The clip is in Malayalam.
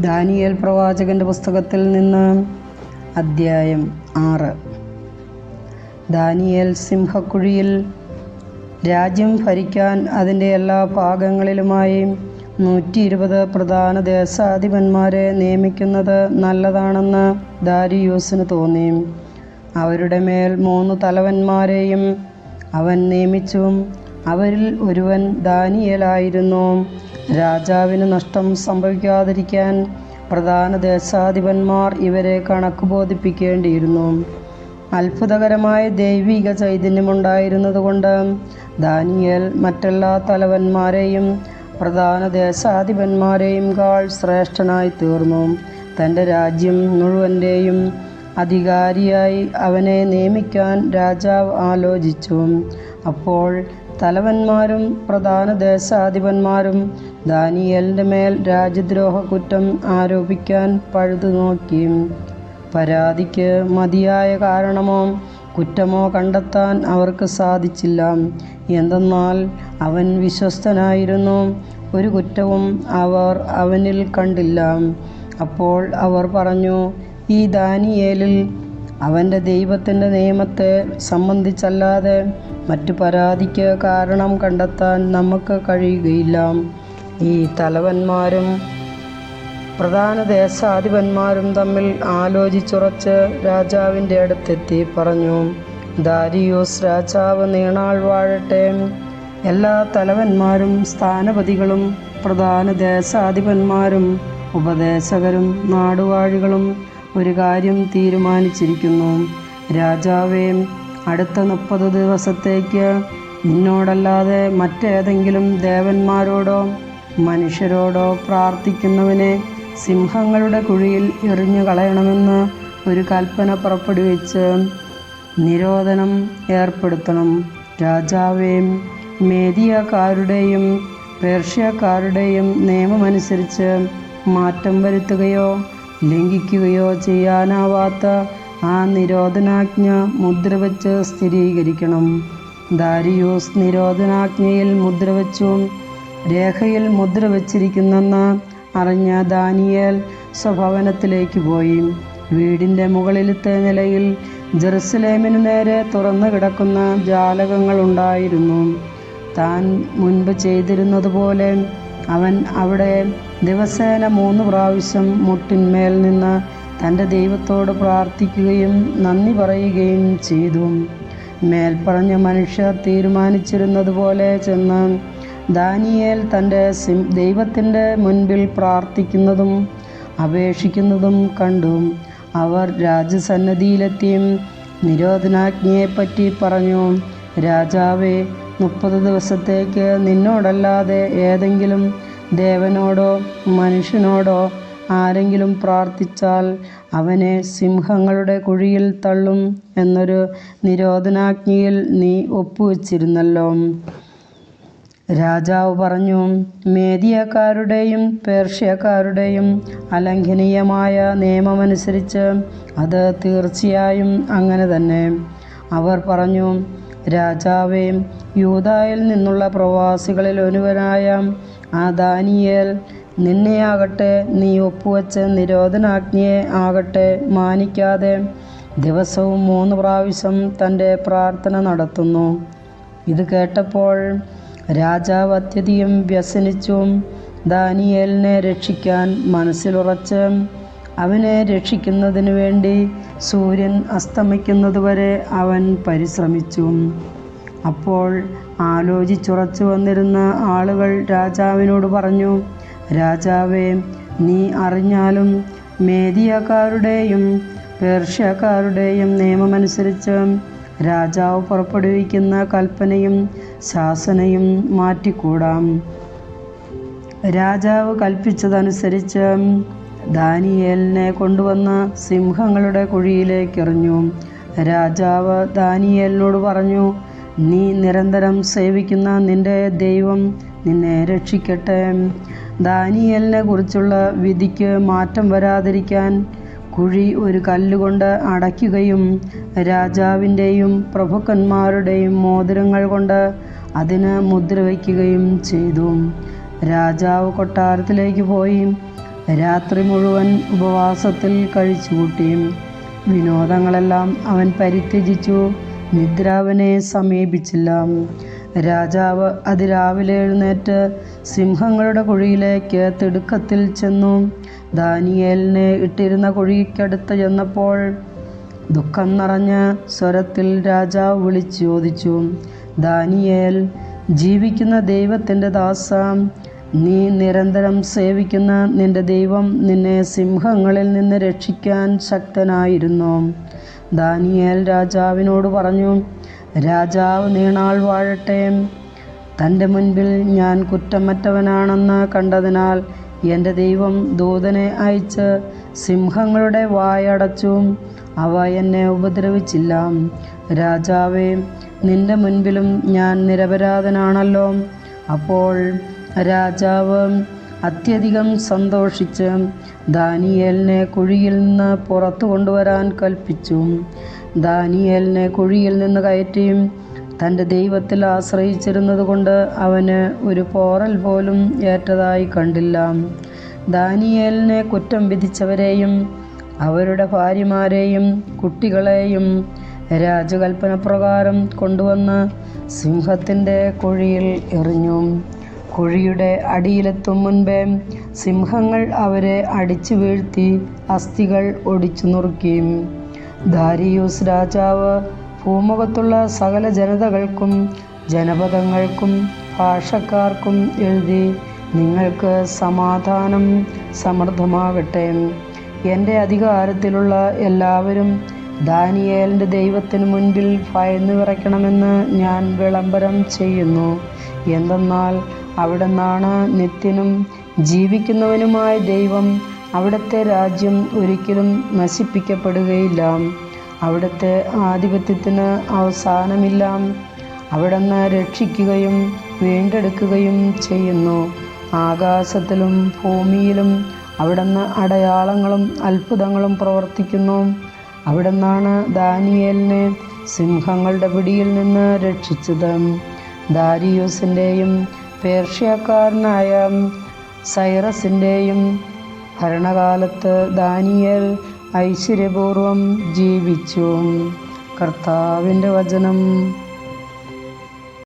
ദാനിയേൽ പ്രവാചകന്റെ പുസ്തകത്തിൽ നിന്ന് അദ്ധ്യായം ആറ്. ദാനിയേൽ സിംഹക്കുഴിയിൽ രാജ്യം ഭരിക്കാൻ അതിന്റെ എല്ലാ ഭാഗങ്ങളിലുമായി നൂറ്റി ഇരുപത് പ്രധാന ദേശാധിപന്മാരെ നിയമിക്കുന്നത് നല്ലതാണെന്ന് ദാരിയൂസിന് തോന്നി. അവരുടെ മേൽ മൂന്ന് തലവന്മാരെയും അവൻ നിയമിച്ചു അവരിൽ ഒരുവൻ ദാനിയേലായിരുന്നു. രാജാവിന് നഷ്ടം സംഭവിക്കാതിരിക്കാൻ പ്രധാന ദേശാധിപന്മാർ ഇവരെ കണക്ക് ബോധിപ്പിക്കേണ്ടിയിരുന്നു. അത്ഭുതകരമായ ദൈവിക ചൈതന്യമുണ്ടായിരുന്നതുകൊണ്ട് ദാനിയൽ മറ്റെല്ലാ തലവന്മാരെയും പ്രധാന ദേശാധിപന്മാരെയും കാൾ ശ്രേഷ്ഠനായി തീർന്നു. തന്റെ രാജ്യം മുഴുവന്റെയും അധികാരിയായി അവനെ നിയമിക്കാൻ രാജാവ് ആലോചിച്ചു. അപ്പോൾ തലവന്മാരും പ്രധാന ദേശാധിപന്മാരും ദാനിയലിന്റെ മേൽ രാജ്യദ്രോഹ കുറ്റം ആരോപിക്കാൻ പഴുതു നോക്കി പരാതിക്ക് മതിയായ കാരണമോ കുറ്റമോ കണ്ടെത്താൻ അവർക്ക് സാധിച്ചില്ല. എന്തെന്നാൽ അവൻ വിശ്വസ്തനായിരുന്നു. ഒരു കുറ്റവും അവർ അവനിൽ കണ്ടില്ല. അപ്പോൾ അവർ പറഞ്ഞു ഈ ദാനിയേലിൽ അവന്റെ ദൈവത്തിന്റെ നിയമത്തെ സംബന്ധിച്ചല്ലാതെ മറ്റു പരാതിക്ക് കാരണം കണ്ടെത്താൻ നമുക്ക് കഴിയുകയില്ല. ഈ തലവന്മാരും പ്രധാന ദേശാധിപന്മാരും തമ്മിൽ ആലോചിച്ചുറച്ച് രാജാവിന്റെ അടുത്തെത്തി പറഞ്ഞു ദാരിയോസ് രാജാവ് നീണാൾ വാഴട്ടെ. എല്ലാ തലവന്മാരും സ്ഥാനപതികളും പ്രധാന ദേശാധിപന്മാരും ഉപദേശകരും നാടുവാഴികളും ഒരു കാര്യം തീരുമാനിച്ചിരിക്കുന്നു. രാജാവേ അടുത്ത മുപ്പത് ദിവസത്തേക്ക് നിന്നോടല്ലാതെ മറ്റേതെങ്കിലും ദേവന്മാരോടോ മനുഷ്യരോടോ പ്രാർത്ഥിക്കുന്നവനെ സിംഹങ്ങളുടെ കുഴിയിൽ എറിഞ്ഞു കളയണമെന്ന് ഒരു കൽപ്പന പുറപ്പെടുവിച്ച് നിരോധനം ഏർപ്പെടുത്തണം. രാജാവേ മേദിയക്കാരുടെയും പേർഷ്യക്കാരുടെയും നിയമമനുസരിച്ച് മാറ്റം വരുത്തുകയോ ലംഘിക്കുകയോ ചെയ്യാനാവാത്ത ആ നിരോധനാജ്ഞ മുദ്രവച്ച് സ്ഥിരീകരിക്കണം. ദാരിയൂസ് നിരോധനാജ്ഞയിൽ മുദ്രവെച്ചു രേഖയിൽ മുദ്ര വച്ചിരിക്കുന്നെന്ന് അറിഞ്ഞ ദാനിയേൽ സ്വഭവനത്തിലേക്ക് പോയി. വീടിന്റെ മുകളിലത്തെ നിലയിൽ ജെറുസലേമിനു നേരെ തുറന്നു കിടക്കുന്ന ജാലകങ്ങളുണ്ടായിരുന്നു. താൻ മുൻപ് ചെയ്തിരുന്നതുപോലെ അവൻ അവിടെ ദിവസേന മൂന്ന് പ്രാവശ്യം മുട്ടിന്മേൽ നിന്ന് തന്റെ ദൈവത്തോട് പ്രാർത്ഥിക്കുകയും നന്ദി പറയുകയും ചെയ്തു. മേൽപ്പറഞ്ഞ മനുഷ്യർ തീരുമാനിച്ചിരുന്നതുപോലെ ചെന്ന് ദാനിയേൽ തന്റെ ദൈവത്തിന്റെ മുൻപിൽ പ്രാർത്ഥിക്കുന്നതും അപേക്ഷിക്കുന്നതും കണ്ടു. അവർ രാജസന്നദ്ധിയിലെത്തിയും നിരോധനാജ്ഞയെപ്പറ്റി പറഞ്ഞു രാജാവേ മുപ്പത് ദിവസത്തേക്ക് നിന്നോടല്ലാതെ ഏതെങ്കിലും ദേവനോടോ മനുഷ്യനോടോ ആരെങ്കിലും പ്രാർത്ഥിച്ചാൽ അവനെ സിംഹങ്ങളുടെ കുഴിയിൽ തള്ളും എന്നൊരു നിരോധനാജ്ഞയിൽ നീ ഒപ്പുവച്ചിരുന്നല്ലോ. രാജാവ് പറഞ്ഞു മേദിയക്കാരുടെയും പേർഷ്യക്കാരുടെയും അലംഘനീയമായ നിയമമനുസരിച്ച് അത് തീർച്ചയായും അങ്ങനെ തന്നെ. അവർ പറഞ്ഞു രാജാവേ യൂതായിൽ നിന്നുള്ള പ്രവാസികളിൽ ഒരുവനായ ആ ദാനിയേൽ നിന്നെയാകട്ടെ നീ ഒപ്പുവെച്ച നിരോധനാജ്ഞയെ ആകട്ടെ മാനിക്കാതെ ദിവസവും മൂന്ന് പ്രാവശ്യം തന്റെ പ്രാർത്ഥന നടത്തുന്നു. ഇത് കേട്ടപ്പോൾ രാജാവ് അത്യധികം വ്യസനിച്ചും ദാനിയേലിനെ രക്ഷിക്കാൻ മനസ്സിലുറച്ച് അവനെ രക്ഷിക്കുന്നതിനു വേണ്ടി സൂര്യൻ അസ്തമിക്കുന്നതുവരെ അവൻ പരിശ്രമിച്ചു. അപ്പോൾ ആലോചിച്ചുറച്ചു വന്നിരുന്ന ആളുകൾ രാജാവിനോട് പറഞ്ഞു രാജാവേ നീ അറിഞ്ഞാലും മേദിയക്കാരുടെയും പേർഷ്യക്കാരുടെയും നിയമമനുസരിച്ച് രാജാവ് പുറപ്പെടുവിക്കുന്ന കൽപ്പനയും ശാസനയും മാറ്റിക്കൂടാം. രാജാവ് കൽപ്പിച്ചതനുസരിച്ച് ദാനിയേലിനെ കൊണ്ടുവന്ന് സിംഹങ്ങളുടെ കുഴിയിലേക്ക് എറിഞ്ഞു രാജാവ് ദാനിയേലിനോട് പറഞ്ഞു നീ നിരന്തരം സേവിക്കുന്ന നിന്റെ ദൈവം നിന്നെ രക്ഷിക്കട്ടെ. ദാനിയേലിനെ കുറിച്ചുള്ള വിധിക്ക് മാറ്റം വരാതിരിക്കാൻ കുഴി ഒരു കല്ലുകൊണ്ട് അടയ്ക്കുകയും രാജാവിന്റെയും പ്രഭുക്കന്മാരുടെയും മോതിരങ്ങൾ കൊണ്ട് അതിന് മുദ്ര വയ്ക്കുകയും ചെയ്തു. രാജാവ് കൊട്ടാരത്തിലേക്ക് പോയി. രാത്രി മുഴുവൻ ഉപവാസത്തിൽ കഴിച്ചുകൂട്ടി വിനോദങ്ങളെല്ലാം അവൻ പരിത്യജിച്ചു. നിദ്ര സമീപിച്ചില്ല. രാജാവ് അതിരാവിലെ എഴുന്നേറ്റ് സിംഹങ്ങളുടെ കുഴിയിലേക്ക് തിടുക്കത്തിൽ ചെന്നു. ദാനിയേലിനെ ഇട്ടിരുന്ന കുഴിക്കടുത്ത് ചെന്നപ്പോൾ ദുഃഖം നിറഞ്ഞ സ്വരത്തിൽ രാജാവ് വിളിച്ചു ചോദിച്ചു ദാനിയേൽ ജീവിക്കുന്ന ദൈവത്തിന്റെ ദാസ നീ നിരന്തരം സേവിക്കുന്ന നിന്റെ ദൈവം നിന്നെ സിംഹങ്ങളിൽ നിന്ന് രക്ഷിക്കാൻ ശക്തനായിരുന്നു. ദാനിയേൽ രാജാവിനോട് പറഞ്ഞു രാജാവ് നീണാൾ വാഴട്ടെ. തന്റെ മുൻപിൽ ഞാൻ കുറ്റമറ്റവനാണെന്ന് കണ്ടതിനാൽ എന്റെ ദൈവം ദൂതനെ അയച്ച് സിംഹങ്ങളുടെ വായടച്ചു അവ എന്നെ ഉപദ്രവിച്ചില്ല. രാജാവേ നിന്റെ മുൻപിലും ഞാൻ നിരപരാധനാണല്ലോ. അപ്പോൾ രാജാവ് അത്യധികം സന്തോഷിച്ച് ദാനിയേലിനെ കുഴിയിൽ നിന്ന് പുറത്തു കൊണ്ടുവരാൻ കൽപ്പിച്ചു. ദാനിയേലിനെ കുഴിയിൽ നിന്ന് കയറ്റി തന്റെ ദൈവത്തിൽ ആശ്രയിച്ചിരുന്നത് കൊണ്ട് അവന് ഒരു പോറൽ പോലും ഏറ്റതായി കണ്ടില്ല. ദാനിയേലിനെ കുറ്റം വിധിച്ചവരെയും അവരുടെ ഭാര്യമാരെയും കുട്ടികളെയും രാജകൽപ്പന പ്രകാരം കൊണ്ടുവന്ന് സിംഹത്തിന്റെ കുഴിയിൽ എറിഞ്ഞു. കുഴിയുടെ അടിയിലെത്തും മുൻപേ സിംഹങ്ങൾ അവരെ അടിച്ചു വീഴ്ത്തി അസ്ഥികൾ ഒടിച്ചു നുറുക്കി. ദാരിയൂസ് രാജാവ് ഭൂമുഖത്തുള്ള സകല ജനതകൾക്കും ജനപദങ്ങൾക്കും ഭാഷക്കാർക്കും എഴുതി നിങ്ങൾക്ക് സമാധാനം സമൃദ്ധമാകട്ടെ. എന്റെ അധികാരത്തിലുള്ള എല്ലാവരും ദാനിയേലിന്റെ ദൈവത്തിന് മുൻപിൽ ഭയന്നു വിറയ്ക്കണമെന്ന് ഞാൻ വിളംബരം ചെയ്യുന്നു. എന്തെന്നാൽ അവിടുന്നാണ് നിത്യനും ജീവിക്കുന്നവനുമായ ദൈവം അവിടുത്തെ രാജ്യം ഒരിക്കലും നശിപ്പിക്കപ്പെടുകയില്ല. അവിടുത്തെ ആധിപത്യത്തിന് അവസാനമില്ല. അവിടുന്ന് രക്ഷിക്കുകയും വീണ്ടെടുക്കുകയും ചെയ്യുന്നു. ആകാശത്തിലും ഭൂമിയിലും അവിടുന്ന് അടയാളങ്ങളും അത്ഭുതങ്ങളും പ്രവർത്തിക്കുന്നു. അവിടുന്നാണ് ദാനിയേലിനെ സിംഹങ്ങളുടെ പിടിയിൽ നിന്ന് രക്ഷിച്ചത്. ദാരിയൂസിന്റെയും പേർഷ്യക്കാരനായ സൈറസിന്റെയും ഭരണകാലത്ത് ദാനിയൽ ഐശ്വര്യപൂർവം ജീവിച്ചു. കർത്താവിന്റെ വചനം